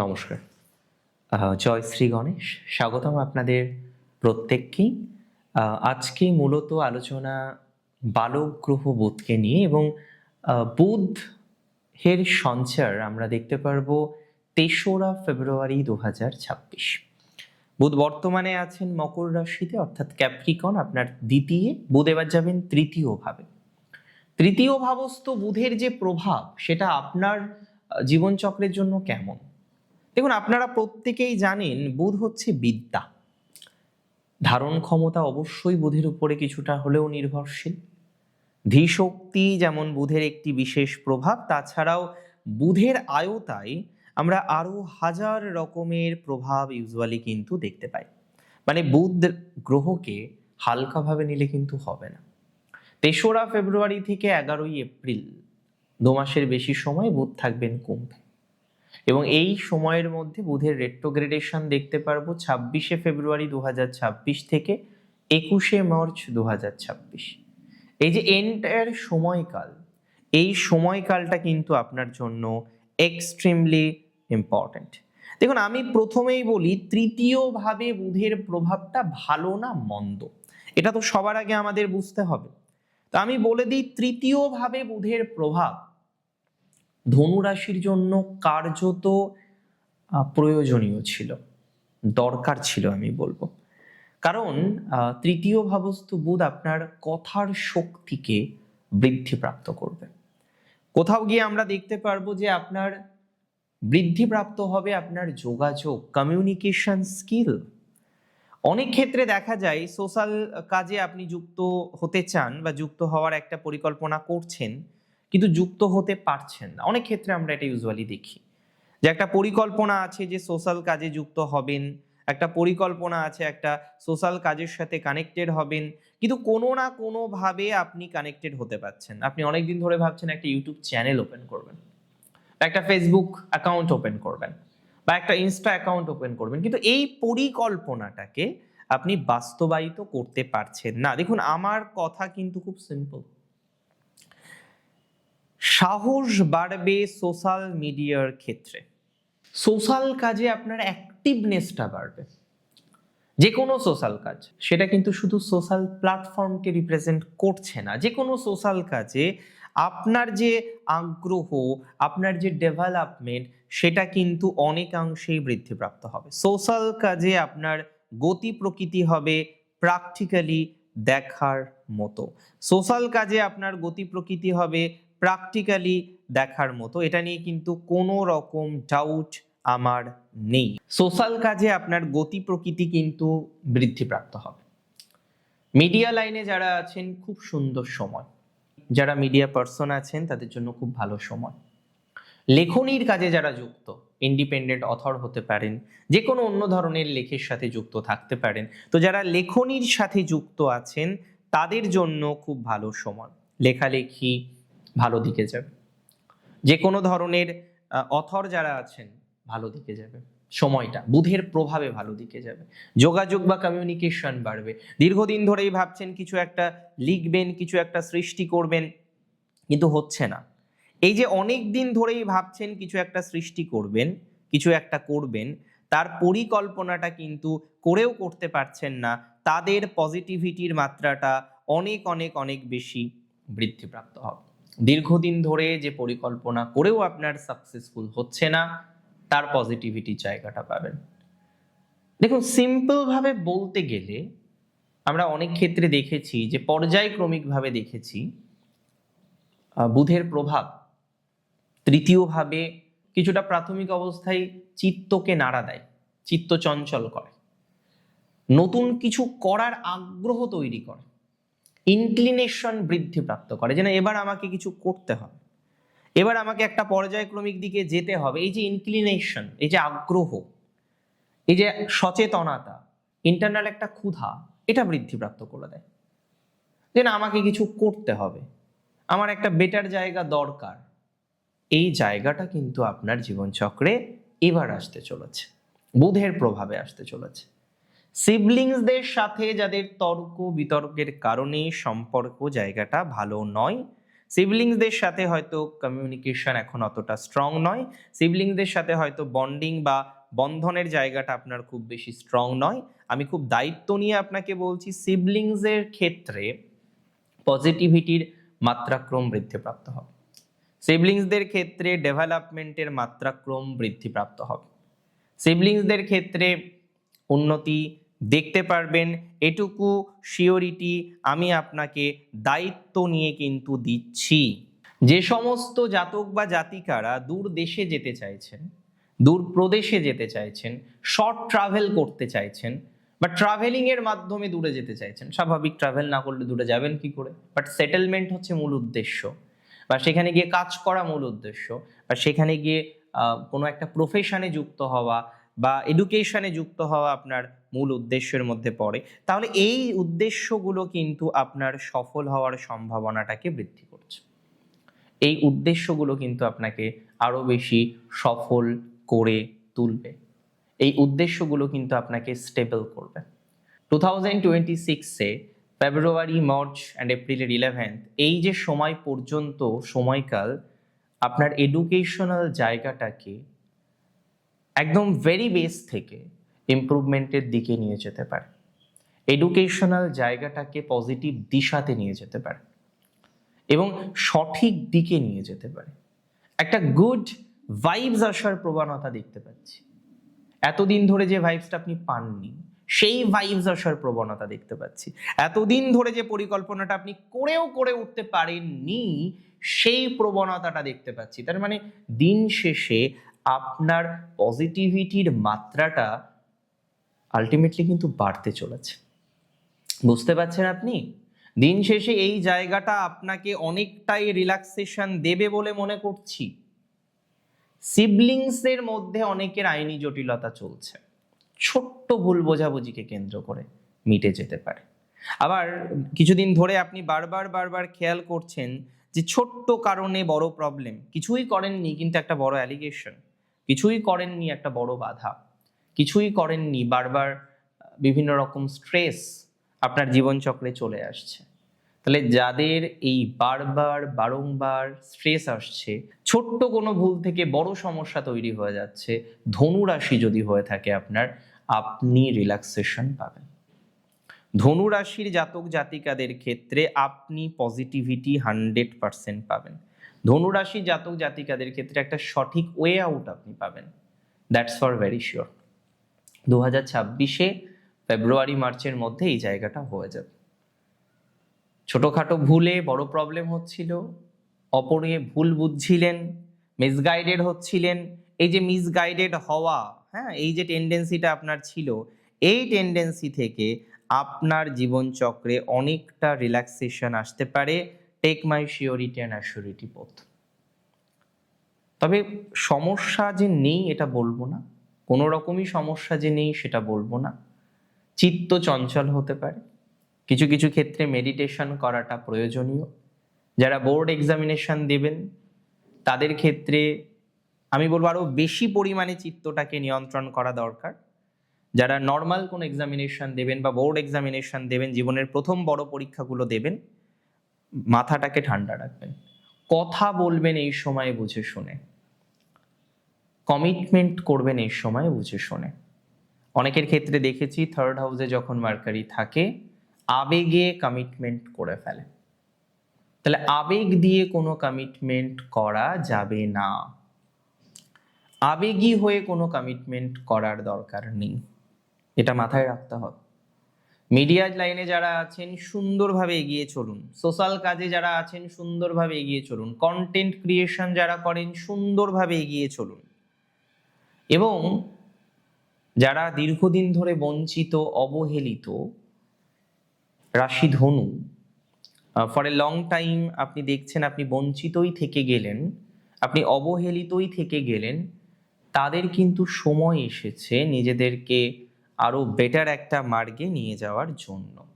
নমস্কার। জয় শ্রী গণেশ স্বাগতম আপনাদের প্রত্যেককেই। আজকে মূলত আলোচনা বালক গ্রহ বুধকে নিয়ে এবং আহ, বুধ এর সঞ্চার আমরা দেখতে পারব তেসরা ফেব্রুয়ারি দু হাজার ছাব্বিশ। বুধ বর্তমানে আছেন মকর রাশিতে অর্থাৎ ক্যাপ্রিকন আপনার দ্বিতীয় বুধ এবার যাবেন তৃতীয় ভাবে। তৃতীয় ভাবস্থ বুধের যে প্রভাব সেটা আপনার জীবনচক্রের জন্য কেমন? দেখুন, আপনারা প্রত্যেকেই জানেন বুধ হচ্ছে বিদ্যা। ধারণ ক্ষমতা অবশ্যই বুধের উপরে কিছুটা হলেও নির্ভরশীল। ধীশক্তি যেমন বুধের একটি বিশেষ প্রভাব, তাছাড়াও বুধের আয়তায় আমরা আরও হাজার রকমের প্রভাব ইউজুয়ালি কিন্তু দেখতে পাই। মানে বুধ গ্রহকে হালকাভাবে নিলে কিন্তু হবে না। তেসরা ফেব্রুয়ারি থেকে এগারোই এপ্রিল, দু মাসের বেশি সময় বুধ থাকবেন কুম্ভে। এবং এই সময়ের মধ্যে বুধের রেট্রোগ্রেডেশন দেখতে পারব ছাব্বিশে ফেব্রুয়ারি দু হাজার ছাব্বিশ থেকে একুশে মার্চ দু হাজার ছাব্বিশ। এই যে এন্টায়ার সময়কাল, এই সময়কালটা কিন্তু আপনার জন্য এক্সট্রিমলি ইম্পর্ট্যান্ট দেখুন, আমি প্রথমেই বলি, তৃতীয়ভাবে বুধের প্রভাবটা ভালো না মন্দ। এটা তো সবার আগে আমাদের বুঝতে হবে। তো আমি বলে দিই, তৃতীয়ভাবে বুধের প্রভাব ধনুরাশির জন্য কার্যত প্রয়োজনীয় ছিল। দরকার ছিল আমি বলব। কারণ তৃতীয় ভাবস্তু বুধ আপনার কথার শক্তিকে বৃদ্ধিপ্রাপ্ত করবে। কোথাও গিয়ে আমরা দেখতে পারব যে আপনার বৃদ্ধিপ্রাপ্ত হবে আপনার যোগাযোগ কমিউনিকেশন স্কিল অনেক ক্ষেত্রে দেখা যায় সোশ্যাল কাজে আপনি যুক্ত হতে চান বা যুক্ত হওয়ার একটা পরিকল্পনা করছেন কিন্তু যুক্ত হতে পারছেন না। অনেক ক্ষেত্রে আমরা এটা ইউজুয়ালি দেখি। যে একটা পরিকল্পনা আছে যে সোশ্যাল কাজে যুক্ত হবেন, একটা পরিকল্পনা আছে একটা সোশ্যাল কাজের সাথে কানেক্টেড হবেন, কিন্তু কোনো না কোনোভাবে আপনি কানেক্টেড হতে পারছেন। আপনি অনেক দিন ধরে ভাবছেন একটা ইউটিউব চ্যানেল ওপেন করবেন, বা একটা ফেসবুক অ্যাকাউন্ট ওপেন করবেন, বা একটা ইনস্টা অ্যাকাউন্ট ওপেন করবেন, কিন্তু এই পরিকল্পনাটাকে আপনি বাস্তবায়িত করতে পারছেন না। দেখুন, আমার কথা কিন্তু খুব সিম্পল সাহস বাড়বে সোশ্যাল মিডিয়ার ক্ষেত্রে। সোশ্যাল কাজে আপনার অ্যাক্টিভনেসটা বাড়বে। যে কোনো সোশ্যাল কাজ, সেটা কিন্তু শুধু সোশ্যাল প্ল্যাটফর্মকে রিপ্রেজেন্ট করছে না। যে কোনো সোশ্যাল কাজে আপনার যে আগ্রহ, আপনার যে ডেভেলপমেন্ট সেটা কিন্তু অনেকাংশেই বৃদ্ধিপ্রাপ্ত হবে। সোশ্যাল কাজে আপনার গতি প্রকৃতি হবে প্র্যাকটিক্যালি দেখার মতো। সোশ্যাল কাজে আপনার গতি প্রকৃতি হবে প্র্যাকটিক্যালি দেখার মতো। এটা নিয়ে কিন্তু কোনো রকম ডাউট আমার নেই। সোশ্যাল কাজে আপনার গতি প্রকৃতি কিন্তু বৃদ্ধিপ্রাপ্ত হবে। মিডিয়া লাইনে যারা আছেন, খুব সুন্দর সময়। যারা মিডিয়া পার্সন আছেন, তাদের জন্য খুব ভালো সময়। লেখনির কাজে যারা যুক্ত ইন্ডিপেন্ডেন্ট অথর হতে পারেন যে কোনো অন্য ধরনের লেখের সাথে যুক্ত থাকতে পারেন। তো যারা লেখনির সাথে যুক্ত আছেন, তাদের জন্য খুব ভালো সময়। লেখালেখি ভালো দিকে যাবে। যে কোনো ধরনের অথর যারা আছেন, ভালো দিকে যাবে। সময়টা, বুধের প্রভাবে ভালো দিকে যাবে। যোগাযোগ বা কমিউনিকেশন বাড়বে। দীর্ঘদিন ধরেই ভাবছেন কিছু একটা লিখবেন, কিছু একটা সৃষ্টি করবেন, কিন্তু হচ্ছে না। এই যে অনেক দিন ধরেই ভাবছেন কিছু একটা সৃষ্টি করবেন, কিছু একটা করবেন, তার পরিকল্পনাটা কিন্তু করেও করতে পারছেন না। তাদের পজিটিভিটির মাত্রাটা অনেক অনেক অনেক বেশি বৃদ্ধিপ্রাপ্ত হবে। দীর্ঘদিন ধরে যে পরিকল্পনা করেও আপনার সাকসেসফুল হচ্ছে না, তার পজিটিভিটি জায়গাটা পাবেন। দেখুন সিম্পলভাবে বলতে গেলে আমরা অনেক ক্ষেত্রে দেখেছি যে পর্যায়ক্রমিকভাবে দেখেছি বুধের প্রভাব তৃতীয়ভাবে কিছুটা প্রাথমিক অবস্থায় চিত্তকে নাড়া দেয়, চিত্ত চঞ্চল করে। নতুন কিছু করার আগ্রহ তৈরি করে। ইনক্লিনেশন বৃদ্ধিপ্রাপ্ত করে যেন এবার আমাকে কিছু করতে হবে। এবার আমাকে একটা পর্যায়ক্রমিক দিকে যেতে হবে। এই যে ইনক্লিনেশন এই যে আগ্রহ, এই যে সচেতনতা ইন্টারনাল একটা ক্ষুধা, এটা বৃদ্ধিপ্রাপ্ত করে দেয়। যে না, আমাকে কিছু করতে হবে। আমার একটা বেটার জায়গা দরকার। এই জায়গাটা কিন্তু আপনার জীবনচক্রে এবার আসতে চলেছে। বুধের প্রভাবে আসতে চলেছে। সিবলিংসদের সাথে যাদের তর্ক বিতর্কের কারণে সম্পর্ক জায়গাটা ভালো নয়। সিবলিংসদের সাথে হয়তো কমিউনিকেশন এখন অতটা স্ট্রং নয়। সিবলিংসদের সাথে হয়তো বন্ডিং বা বন্ধনের জায়গাটা আপনার খুব বেশি স্ট্রং নয়। আমি খুব দায়িত্ব নিয়ে আপনাকে বলছি সিবলিংসের ক্ষেত্রে পজিটিভিটির মাত্রাক্রম বৃদ্ধিপ্রাপ্ত হবে। সিবলিংসদের ক্ষেত্রে ডেভেলপমেন্টের মাত্রাক্রম বৃদ্ধিপ্রাপ্ত হবে। সিবলিংসদের ক্ষেত্রে উন্নতি দেখতে পারবেন। এটুকু শিওরিটি আমি আপনাকে দায়িত্ব নিয়ে কিন্তু দিচ্ছি। যে সমস্ত জাতক বা জাতিকারা দূর দেশে যেতে চাইছেন, দূর প্রদেশে যেতে চাইছেন শর্ট ট্রাভেল করতে চাইছেন, বা ট্রাভেলিং এর মাধ্যমে দূরে যেতে চাইছেন, স্বাভাবিক ট্রাভেল না করলে দূরে যাবেন কি করে? বাট সেটেলমেন্ট হচ্ছে মূল উদ্দেশ্য। বা সেখানে গিয়ে কাজ করা মূল উদ্দেশ্য। বা সেখানে গিয়ে কোনো একটা প্রফেশনে যুক্ত হওয়া বা এডুকেশনে যুক্ত হওয়া আপনার মূল উদ্দেশ্যের মধ্যে পড়ে, তাহলে এই উদ্দেশ্যগুলো কিন্তু আপনার সফল হওয়ার সম্ভাবনাটাকে বৃদ্ধি করছে। এই উদ্দেশ্যগুলো কিন্তু আপনাকে আরও বেশি সফল করে তুলবে। এই উদ্দেশ্যগুলো কিন্তু আপনাকে স্টেবল করবে। টু থাউজেন্ড টোয়েন্টি সিক্সে ফেব্রুয়ারি মার্চ অ্যান্ড এপ্রিলের ইলেভেন্থ এই যে সময় পর্যন্ত সময়কাল, আপনার এডুকেশনাল জায়গাটাকে একদম ভেরি বেস থেকে ইমপ্রুভমেন্টের দিকে নিয়ে যেতে পারে। এডুকেশনাল জায়গাটাকে পজিটিভ দিশাতে নিয়ে যেতে পারে এবং সঠিক দিকে নিয়ে যেতে পারে। একটা গুড ভাইবস আসার প্রবণতা দেখতে পাচ্ছি। এতদিন ধরে যে ভাইবসটা আপনি পাননি, সেই ভাইবস আসার প্রবণতা দেখতে পাচ্ছি। এতদিন ধরে যে পরিকল্পনাটা আপনি করেও করে উঠতে পারেননি, সেই প্রবণতাটা দেখতে পাচ্ছি। তার মানে দিন শেষে আপনার পজিটিভিটির মাত্রাটা আলটিমেটলি কিন্তু বাড়তে চলেছে। বুঝতে পারছেন আপনি? দিন শেষে এই জায়গাটা আপনাকে অনেকটাই রিল্যাক্সেশন দেবে বলে মনে করছি। সিবলিংসের মধ্যে অনেকের আইনি জটিলতা চলছে। ছোট্ট ভুল বোঝাবুঝিকে কেন্দ্র করে মিটে যেতে পারে। আবার কিছুদিন ধরে আপনি বারবার বারবার খেয়াল করছেন যে ছোট্ট কারণে বড় প্রবলেম কিছুই করেননি, কিন্তু একটা বড় অ্যালিগেশন কিছুই করেননি একটা বড় বাধা। কিছুই করেননি, বারবার বিভিন্ন রকম স্ট্রেস আপনার জীবনচক্রে চলে আসছে। তাহলে যাদের এই বারবার, বারংবার স্ট্রেস আসছে, ছোট্ট কোনো ভুল থেকে বড় সমস্যা তৈরি হয়ে যাচ্ছে, ধনু রাশি যদি হয়ে থাকে আপনার, আপনি রিল্যাক্সেশন পাবেন। ধনু রাশির জাতক জাতিকাদের ক্ষেত্রে আপনি পজিটিভিটি হান্ড্রেড পার্সেন্ট পাবেন। ধনু রাশির জাতক জাতিকাদের ক্ষেত্রে একটা সঠিক ওয়ে আউট আপনি পাবেন। দ্যাটস ফর ভেরি শিওর দু হাজার ছাব্বিশে ফেব্রুয়ারি, মার্চের মধ্যে এই জায়গাটা হয়ে যাবে। ছোটোখাটো ভুলে বড় প্রবলেম হচ্ছিল, অপরে ভুল বুঝছিলেন মিসগাইডেড হচ্ছিলেন, এই যে মিসগাইডেড হওয়া হ্যাঁ এই যে টেন্ডেন্সিটা আপনার ছিল, এই টেন্ডেন্সি থেকে আপনার জীবনচক্রে অনেকটা রিল্যাক্সেশন আসতে পারে। Take my surety and assurity both তবে সমস্যা যে নেই এটা বলব না। কোনো রকমই সমস্যা যে নেই সেটা বলব না। চিত্ত চঞ্চল হতে পারে। কিছু কিছু ক্ষেত্রে মেডিটেশন করাটা প্রয়োজনীয়। যারা বোর্ড এক্সামিনেশন দেবেন, তাদের ক্ষেত্রে আমি বলব আরও বেশি পরিমাণে চিত্তটাকে নিয়ন্ত্রণ করা দরকার। যারা নর্মাল কোনো এক্সামিনেশন দেবেন বা বোর্ড এক্সামিনেশন দেবেন, জীবনের প্রথম বড় পরীক্ষাগুলো দেবেন মাথাটাকে ঠান্ডা রাখবেন। কথা বলবেন এই সময় বুঝে শুনে। কমিটমেন্ট করবেন এই সময় বুঝে শুনে। অনেকের ক্ষেত্রে দেখেছি থার্ড হাউসে যখন মার্কারি থাকে, আবেগে কমিটমেন্ট করে ফেলে। তাহলে আবেগ দিয়ে কোনো কমিটমেন্ট করা যাবে না। আবেগী হয়ে কোনো কমিটমেন্ট করার দরকার নেই। এটা মাথায় রাখতে হবে। মিডিয়া লাইনে যারা আছেন, সুন্দরভাবে এগিয়ে চলুন। সোশ্যাল কাজে যারা আছেন, সুন্দরভাবে এগিয়ে চলুন। কন্টেন্ট ক্রিয়েশন যারা করেন, সুন্দরভাবে এগিয়ে চলুন। এবং যারা দীর্ঘদিন ধরে বঞ্চিত, অবহেলিত রাশি ধনু ফর এ লং টাইম আপনি দেখছেন, আপনি বঞ্চিতই থেকে গেলেন, আপনি অবহেলিতই থেকে গেলেন, তাদের কিন্তু সময় এসেছে নিজেদেরকে আরও বেটার একটা মার্গে নিয়ে যাওয়ার জন্য।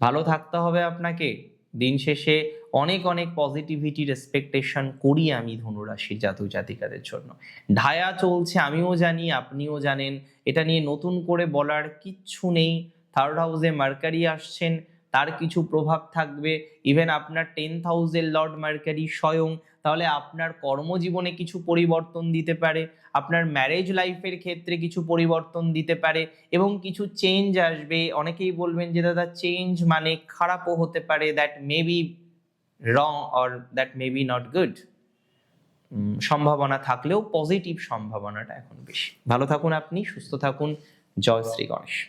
ভালো থাকতে হবে আপনাকে। দিন শেষে অনেক অনেক পজিটিভিটির এক্সপেকটেশন করি আমি ধনুরাশির জাতক জাতিকাদের জন্য। ঢায়া চলছে, আমিও জানি, আপনিও জানেন। এটা নিয়ে নতুন করে বলার কিচ্ছু নেই। থার্ড হাউসে মার্কারি আসছেন। তার কিছু প্রভাব থাকবে। ইভেন আপনার টেন থাউজেন্ড লর্ড মার্কারি স্বয়ং, তাহলে আপনার কর্মজীবনে কিছু পরিবর্তন দিতে পারে, আপনার ম্যারেজ লাইফের ক্ষেত্রে কিছু পরিবর্তন দিতে পারে, এবং কিছু চেঞ্জ আসবে। অনেকেই বলবেন যে, দাদা চেঞ্জ মানে খারাপও হতে পারে that may be wrong or that may be not good সম্ভাবনা থাকলেও পজিটিভ সম্ভাবনাটা এখন বেশি। ভালো থাকুন আপনি, সুস্থ থাকুন। জয় শ্রী গণেশ।